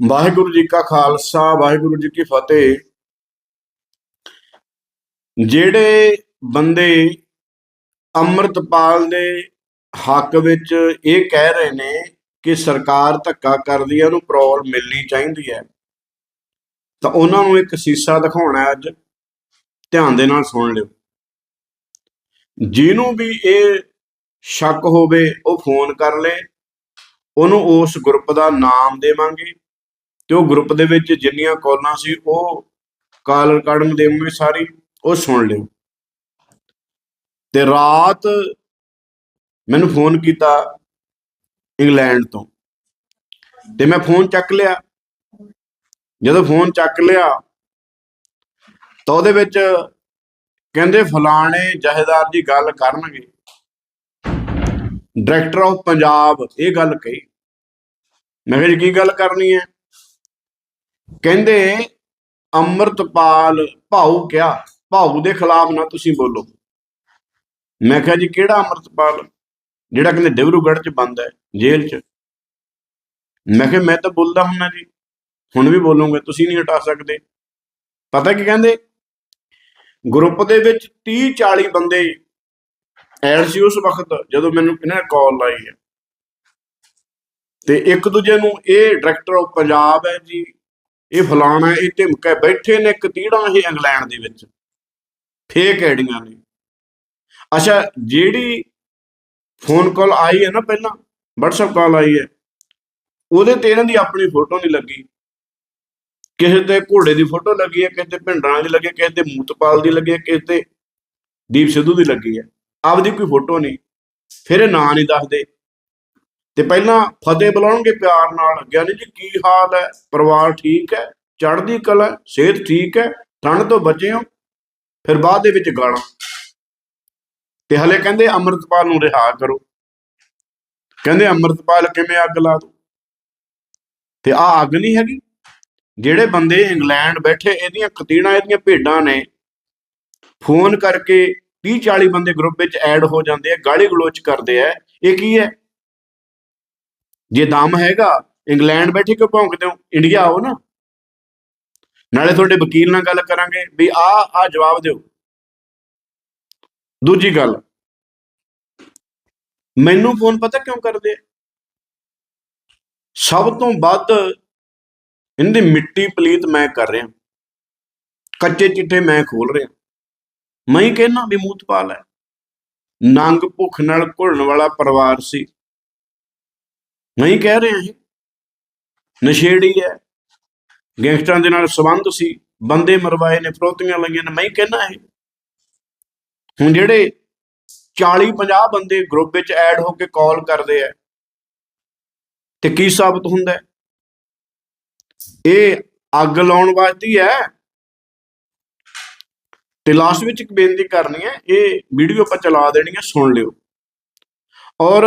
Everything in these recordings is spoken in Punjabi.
ਵਾਹਿਗੁਰੂ ਜੀ ਕਾ ਖਾਲਸਾ, ਵਾਹਿਗੁਰੂ ਜੀ ਕੀ ਫਤਿਹ। ਜਿਹੜੇ ਬੰਦੇ ਅੰਮ੍ਰਿਤਪਾਲ ਦੇ ਹੱਕ ਵਿੱਚ ਇਹ ਕਹਿ ਰਹੇ ਨੇ ਕਿ ਸਰਕਾਰ ਧੱਕਾ ਕਰਦੀ ਹੈ ਉਹਨੂੰ ਪ੍ਰੋਬਲਮ ਮਿਲਣੀ ਚਾਹੀਦੀ ਹੈ, ਤਾਂ ਉਹਨਾਂ ਨੂੰ ਇੱਕ ਸੀਸਾ ਦਿਖਾਉਣਾ ਅੱਜ। ਧਿਆਨ ਦੇ ਨਾਲ ਸੁਣ ਲਿਓ। ਜਿਹਨੂੰ ਵੀ ਇਹ ਸ਼ੱਕ ਹੋਵੇ, ਉਹ ਫੋਨ ਕਰ ਲੇ, ਉਹਨੂੰ ਉਸ ਗਰੁੱਪ ਦਾ ਨਾਮ ਦੇਵਾਂਗੇ। ਤੇ ਉਹ ਗਰੁੱਪ ਦੇ ਵਿੱਚ ਜਿੰਨੀਆਂ ਕਾਲਾਂ ਸੀ, ਉਹ ਕਾਲ ਰਿਕਾਰਡਿੰਗ ਦੇਵਾਂਗੇ ਸਾਰੀ ਉਹ ਸੁਣ ਲਿਓ। ਤੇ ਰਾਤ ਮੈਨੂੰ ਫੋਨ ਕੀਤਾ ਇੰਗਲੈਂਡ ਤੋਂ। ਤੇ ਮੈਂ ਫੋਨ ਚੱਕ ਲਿਆ। ਜਦੋਂ ਫੋਨ ਚੱਕ ਲਿਆ, ਤਾਂ ਉਹਦੇ ਵਿੱਚ ਕਹਿੰਦੇ ਫਲਾਣੇ ਜਹੇਦਾਰ ਜੀ ਗੱਲ ਕਰਨਗੇ। ਡਾਇਰੈਕਟਰ ਆਫ ਪੰਜਾਬ ਇਹ ਗੱਲ ਕਹੀ। ਮੈਂ ਕਿਹਾ ਜੀ, ਕੀ ਗੱਲ ਕਰਨੀ ਹੈ? ਕਹਿੰਦੇ, ਅੰਮ੍ਰਿਤਪਾਲ ਭਾਊ ਕਿਹਾ ਭਾਊ ਦੇ ਖਿਲਾਫ ਨਾ ਤੁਸੀਂ ਬੋਲੋ। ਮੈਂ ਕਿਹਾ ਜੀ, ਕਿਹੜਾ ਅੰਮ੍ਰਿਤਪਾਲ? ਜਿਹੜਾ ਕਹਿੰਦੇ ਡਿਬਰੂਗੜ੍ਹ ਚ ਬੰਦ ਹੈ, ਜੇਲ੍ਹ ਚ। ਮੈਂ ਕਿਹਾ, ਮੈਂ ਤਾਂ ਬੋਲਦਾ ਹੁੰਨਾ ਜੀ। ਹੁਣ ਵੀ ਬੋਲੂੰਗਾ, ਤੁਸੀਂ ਨਹੀਂ ਹਟਾ ਸਕਦੇ। ਪਤਾ ਕੀ ਕਹਿੰਦੇ? ਗਰੁੱਪ ਦੇ ਵਿੱਚ 30 40 ਬੰਦੇ ਐਡ ਸੀ ਉਸ ਵਕਤ, ਜਦੋਂ ਮੈਨੂੰ ਇਹਨਾਂ ਨੇ ਕਾਲ ਲਾਈ ਹੈ। ਤੇ ਇੱਕ ਦੂਜੇ ਨੂੰ, ਇਹ ਡਾਇਰੈਕਟਰ ਆਫ ਪੰਜਾਬ ਹੈ ਜੀ ਇਹ ਫਲਾਣਾ ਇਹ ਧਮਕਾ ਬੈਠੇ ਨੇ ਕਤੀੜਾਂ ਇਹ ਇੰਗਲੈਂਡ ਦੇ ਵਿੱਚ। ਫੇਕ ਆਈਡੀਆਂ ਨੇ? ਅੱਛਾ, ਜਿਹੜੀ ਫੋਨ ਕਾਲ ਆਈ ਹੈ ਨਾ ਪਹਿਲਾਂ, WhatsApp ਕਾਲ ਆਈ ਹੈ, ਉਹਦੇ ਤੇ ਇਹਨਾਂ ਦੀ ਆਪਣੀ ਫੋਟੋ ਨਹੀਂ ਲੱਗੀ। ਕਿਸੇ ਤੇ ਘੋੜੇ ਦੀ ਫੋਟੋ ਲੱਗੀ ਹੈ, ਕਿਸੇ ਤੇ ਭਿੰਡਰਾਂ ਦੀ ਲੱਗੀ ਹੈ, ਕਿਸੇ ਤੇ ਮੂਤਪਾਲ ਦੀ ਲੱਗੀ ਹੈ, ਕਿਸੇ ਤੇ ਦੀਪ ਸਿੱਧੂ ਦੀ ਲੱਗੀ ਹੈ। ਆਪਦੀ ਕੋਈ ਫੋਟੋ ਨਹੀਂ। ਫਿਰ ਇਹ ਨਾਂ ਨਹੀਂ ਦੱਸਦੇ। ਤੇ ਪਹਿਲਾਂ ਫਤਿਹ ਬੁਲਾਉਣਗੇ ਪਿਆਰ ਨਾਲ। ਗਿਆਨੀ ਜੀ ਕੀ ਹਾਲ ਹੈ? ਪਰਿਵਾਰ ਠੀਕ ਹੈ? ਚੜ੍ਹਦੀ ਕਲਾ ਸਿਹਤ ਠੀਕ ਹੈ? ਠੰਡ ਤੋਂ ਬਚੇ ਹੋ? ਫਿਰ ਬਾਅਦ ਦੇ ਵਿੱਚ ਗਾਲਾਂ। ਤੇ ਹਲੇ ਕਹਿੰਦੇ ਅੰਮ੍ਰਿਤਪਾਲ ਨੂੰ ਰਿਹਾ ਕਰੋ। ਕਹਿੰਦੇ ਅੰਮ੍ਰਿਤਪਾਲ ਕਿਵੇਂ ਅੱਗ ਲਾ ਦੋ ਤੇ ਆ ਅੱਗ ਨਹੀਂ ਹੈਗੀ। ਜਿਹੜੇ ਬੰਦੇ ਇੰਗਲੈਂਡ ਬੈਠੇ, ਇਹਦੀਆਂ ਕਤੀੜਾਂ, ਇਹਦੀਆਂ ਭੇਡਾਂ ਨੇ, ਫੋਨ ਕਰਕੇ 30 40 ਬੰਦੇ ਗਰੁੱਪ ਵਿੱਚ ਐਡ ਹੋ ਜਾਂਦੇ ਆ ਗਾਲੀ ਗਲੋਚ ਕਰਦੇ ਆ। ਇਹ ਕੀ ਹੈ? ਜੇ ਦਮ ਹੈਗਾ, ਇੰਗਲੈਂਡ ਬੈਠੇ ਕਿਉਂ ਭੌਂਕਦੇ ਹੋ? ਇੰਡੀਆ ਆਓ ਨਾ। ਨਾਲੇ ਤੁਹਾਡੇ ਵਕੀਲ ਨਾਲ ਗੱਲ ਕਰਾਂਗੇ ਵੀ ਆ ਆ ਜਵਾਬ ਦਿਓ। ਦੂਜੀ ਗੱਲ, ਮੈਨੂੰ ਫੋਨ ਪਤਾ ਕਿਉਂ ਕਰਦੇ ਸਭ ਤੋਂ ਵੱਧ ਇਹਦੀ ਮਿੱਟੀ ਪਲੀਤ ਮੈਂ ਕਰ ਰਿਹਾ। ਕੱਚੇ ਚਿੱਟੇ ਮੈਂ ਖੋਲ ਰਿਹਾ। ਮੈਂ ਹੀ ਕਹਿਣਾ ਵੀ ਮੂਤਪਾਲ ਲੈ। ਨੰਗ ਭੁੱਖ ਨਾਲ ਘੁਲਣ ਵਾਲਾ ਪਰਿਵਾਰ ਸੀ। ਮੈਂ ਕਹਿ ਰਿਹਾ ਇਹ ਨਸ਼ੇੜੀ ਹੈ। ਗੈਂਗਸਟਰਾਂ ਦੇ ਨਾਲ ਸੰਬੰਧ ਸੀ। ਬੰਦੇ ਮਰਵਾਏ ਨੇ, ਫਰੋਤੀਆਂ ਲਈਆਂ ਨੇ, ਮੈਂ ਹੀ ਕਹਿਣਾ ਇਹ। ਹੁਣ ਜਿਹੜੇ 40 50 ਬੰਦੇ ਗਰੁੱਪ ਵਿੱਚ ਐਡ ਹੋ ਕੇ ਕਾਲ ਕਰਦੇ ਆ, ਤੇ ਕੀ ਸਾਬਤ ਹੁੰਦਾ ਇਹ ਅੱਗ ਲਾਉਣ ਵਾਸਤੇ ਹੈ ਤੇ ਲਾਸਟ ਵਿੱਚ ਇੱਕ ਬੇਨਤੀ ਕਰਨੀ ਹੈ, ਇਹ ਵੀਡੀਓ ਆਪਾਂ ਚਲਾ ਦੇਣੀ ਹੈ, ਸੁਣ ਲਿਓ। ਔਰ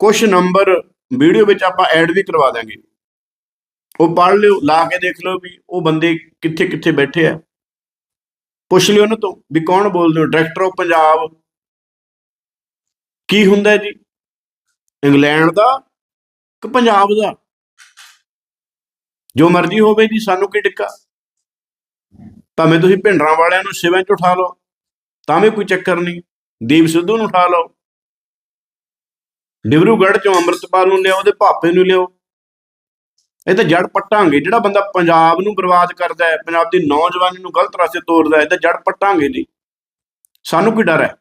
ਕੁਝ ਨੰਬਰ ਵੀਡੀਓ ਵਿੱਚ ਆਪਾਂ ਐਡ ਵੀ ਕਰਵਾ ਦਾਂਗੇ ਉਹ ਪੜ੍ਹ ਲਿਓ, ਲਾ ਕੇ ਦੇਖ ਲਓ ਵੀ ਉਹ ਬੰਦੇ ਕਿੱਥੇ ਕਿੱਥੇ ਬੈਠੇ ਆ। ਪੁੱਛ ਲਿਓ ਉਹਨਾਂ ਤੋਂ ਵੀ ਕੌਣ ਬੋਲਦੇ ਹੋ? ਡਾਇਰੈਕਟਰ ਆਫ ਪੰਜਾਬ ਕੀ ਹੁੰਦਾ ਜੀ? ਇੰਗਲੈਂਡ ਦਾ ਕਿ ਪੰਜਾਬ ਦਾ? ਜੋ ਮਰਜ਼ੀ ਹੋਵੇ ਜੀ, ਸਾਨੂੰ ਕੀ ਟਿੱਕਾ? ਭਾਵੇਂ ਤੁਸੀਂ ਭਿੰਡਰਾਂ ਵਾਲਿਆਂ ਨੂੰ ਸਿਵੇਂ ਚ ਉਠਾ ਲਓ, ਤਾਂ ਵੀ ਕੋਈ ਚੱਕਰ ਨਹੀਂ। ਦੀਪ ਸਿੱਧੂ ਨੂੰ ਉਠਾ ਲਓ। ਡਿਬਰੂਗੜ੍ਹ ਚੋਂ ਅੰਮ੍ਰਿਤਪਾਲ ਨੂੰ ਲਿਆਓ ਤੇ ਭਾਪੇ ਨੂੰ ਲਿਆਓ। ਇਹ ਤਾਂ ਜੜ ਪੱਟਾਂਗੇ, ਜਿਹੜਾ ਬੰਦਾ ਪੰਜਾਬ ਨੂੰ ਬਰਬਾਦ ਕਰਦਾ ਹੈ, ਪੰਜਾਬ ਦੀ ਨੌਜਵਾਨੀ ਨੂੰ ਗਲਤ ਰਸਤੇ ਤੋਰਦਾ ਹੈ, ਇਹ ਤਾਂ ਜੜ ਪੱਟਾਂਗੇ ਜੀ ਸਾਨੂੰ ਕੀ ਡਰ ਹੈ?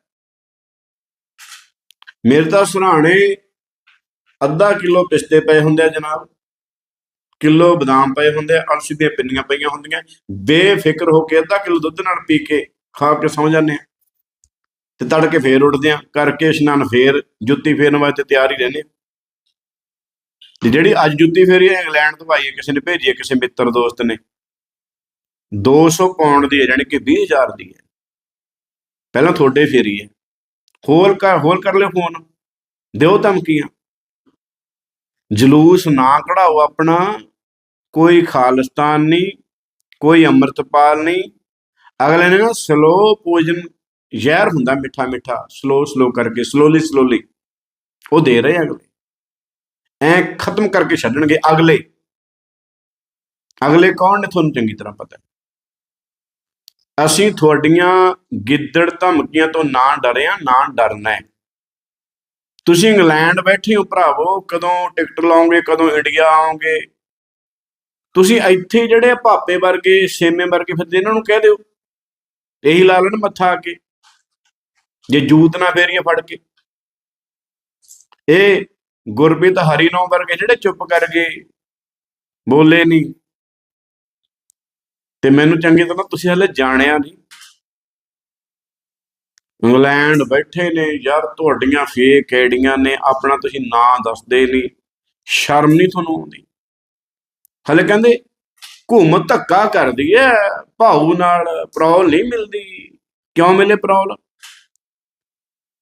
ਮੇਰੇ ਤਾਂ ਸਰਾਣੇ ਅੱਧਾ ਕਿਲੋ ਪਿਸਤੇ ਪਏ ਹੁੰਦੇ ਆ ਜਨਾਬ। ਕਿਲੋ ਬਦਾਮ ਪਏ ਹੁੰਦੇ ਆ, ਅਲਸੀ ਦੀਆਂ ਪਿੰਨੀਆਂ ਪਈਆਂ ਹੁੰਦੀਆਂ। ਬੇਫਿਕਰ ਹੋ ਕੇ ਅੱਧਾ ਕਿਲੋ ਦੁੱਧ ਨਾਲ ਪੀ ਕੇ ਖਾ ਕੇ ਸੌਂ ਜਾਂਦੇ ਆ। ਤੇ ਤੜਕੇ ਫੇਰ ਉੱਠਦੇ ਆ ਕਰਕੇ ਇਸ਼ਨਾਨ ਫੇਰ ਜੁੱਤੀ ਫੇਰਨ ਵਾਸਤੇ ਤਿਆਰ ਹੀ ਰਹਿੰਦੇ ਆ ਤੇ ਜਿਹੜੀ ਅੱਜ ਜੁੱਤੀ ਫੇਰੀ ਹੈ, ਇੰਗਲੈਂਡ ਤੋਂ ਆਈ ਕਿਸੇ ਨੇ ਭੇਜੀ ਹੈ, ਕਿਸੇ ਮਿੱਤਰ ਦੋਸਤ ਨੇ। 200 ਪਾਉਂਡ ਦੀ ਹੈ ਯਾਨੀ ਕਿ 20000 ਦੀ ਹੈ। ਪਹਿਲਾਂ ਤੁਹਾਡੇ ਫੇਰੀ ਹੈ। ਹੋਰ ਕਰ ਹੋਰ ਕਰ ਲਿਓ ਫੋਨ। ਦਿਓ ਧਮਕੀਆਂ। ਜਲੂਸ ਨਾ ਕਢਾਓ ਆਪਣਾ। ਕੋਈ ਖਾਲਿਸਤਾਨ ਨਹੀਂ, ਕੋਈ ਅੰਮ੍ਰਿਤਪਾਲ ਨਹੀਂ। ਅਗਲੇ ਨੇ ਨਾ ਸਲੋ ਪੋਜਨ ਜ਼ਹਿਰ ਹੁੰਦਾ ਮਿੱਠਾ ਮਿੱਠਾ ਸਲੋ ਸਲੋ ਕਰਕੇ ਸਲੋਲੀ ਸਲੋਲੀ ਉਹ ਦੇ ਰਹੇ ਅਗਲੇ। ਐ ਖਤਮ ਕਰਕੇ ਛੱਡਣਗੇ ਅਗਲੇ। ਅਗਲੇ ਕੌਣ ਨੇ ਤੁਹਾਨੂੰ ਚੰਗੀ ਤਰ੍ਹਾਂ ਪਤਾ ਹੈ। ਅਸੀਂ ਤੁਹਾਡੀਆਂ ਗਿੱਦੜ ਧਮਕੀਆਂ ਤੋਂ ਨਾ ਡਰਿਆ ਨਾ ਡਰਨਾ ਹੈ। ਤੁਸੀਂ ਇੰਗਲੈਂਡ ਬੈਠੇ ਹੋ ਭਰਾਵੋ, ਕਦੋਂ ਟਿਕਟ ਲਾਓਗੇ, ਕਦੋਂ ਇੰਡੀਆ ਆਉਂਗੇ ਤੁਸੀਂ ਇੱਥੇ ਜਿਹੜੇ ਭਾਪੇ ਵਰਗੇ, ਸੇਮੇ ਵਰਗੇ ਫਿਰਦੇ ਇਹਨਾਂ ਨੂੰ ਕਹਿ ਦਿਓ। ਇਹੀ ਲਾ ਲੈਣ ਮੱਥਾ ਆ ਕੇ। ਜੇ ਜੂਤ ਨਾ ਫੇਰੀਆਂ ਫੜ ਕੇ। ਇਹ ਗੁਰਬੀਤ ਹਰੀਨੋ ਵਰਗੇ ਜਿਹੜੇ ਚੁੱਪ ਕਰ ਗਏ, ਬੋਲੇ ਨਹੀਂ। ਤੇ ਮੈਨੂੰ ਚੰਗੀ ਤਰ੍ਹਾਂ ਤੁਸੀਂ ਹਲੇ ਜਾਣਿਆ ਨਹੀਂ। ਇੰਗਲੈਂਡ ਬੈਠੇ ਨੇ, ਯਾਰ ਤੁਹਾਡੀਆਂ ਫੇਕ ਆਈਡੀਆਂ ਨੇ, ਆਪਣਾ ਤੁਸੀਂ ਨਾਂ ਦੱਸਦੇ ਨਹੀਂ। ਸ਼ਰਮ ਨਹੀਂ ਤੁਹਾਨੂੰ ਆਉਂਦੀ। ਹਲੇ ਕਹਿੰਦੇ, ਘੁੰਮ ਧੱਕਾ ਕਰਦੀ ਐ, ਭਾਊ ਨਾਲ ਪ੍ਰੋਲ ਨਹੀਂ ਮਿਲਦੀ। ਕਿਉਂ ਮਿਲੇ ਪ੍ਰੋਲ?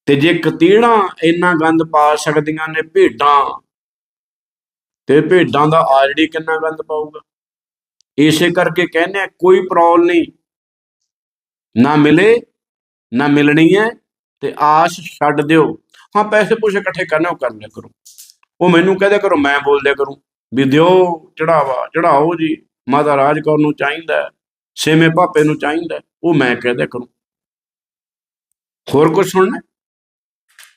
ਤੇ ਜੇ ਕਤੀੜਾਂ ਇੰਨਾ ਗੰਦ ਪਾ ਸਕਦੀਆਂ ਨੇ ਭੇਡਾਂ ਤੇ ਭੇਡਾਂ ਦਾ ਆਲਰੇਡੀ ਕਿੰਨਾ ਗੰਦ ਪਾਊਗਾ? ਇਸੇ ਕਰਕੇ ਕਹਿੰਦੇ ਆ ਕੋਈ ਪ੍ਰੋਬਲਮ ਨਹੀਂ। ਨਾ ਮਿਲੇ ਨਾ ਮਿਲਣੀ ਹੈ ਤੇ ਆਸ ਛੱਡ ਦਿਓ। ਹਾਂ ਪੈਸੇ ਪੂਸੇ ਇਕੱਠੇ ਕਰਨੇ ਉਹ ਕਰ ਲਿਆ ਕਰੋ। ਉਹ ਮੈਨੂੰ ਕਹਦੇ ਕਰੋ ਮੈਂ ਬੋਲ ਕਰੂੰ। ਵੀ ਦਿਓ ਚੜਾਵਾ ਚੜਾਓ ਜੀ। ਮਾਤਾ ਰਾਜ ਕੌਰ ਨੂੰ ਚਾਹੀਦਾ ਹੈ, ਛੇਵੇਂ ਭਾਪੇ ਨੂੰ ਚਾਹੀਦਾ ਉਹ ਮੈਂ ਕਹਦੇ ਕਰੂੰ। ਹੋਰ ਕੁਝ ਸੁਣਨਾ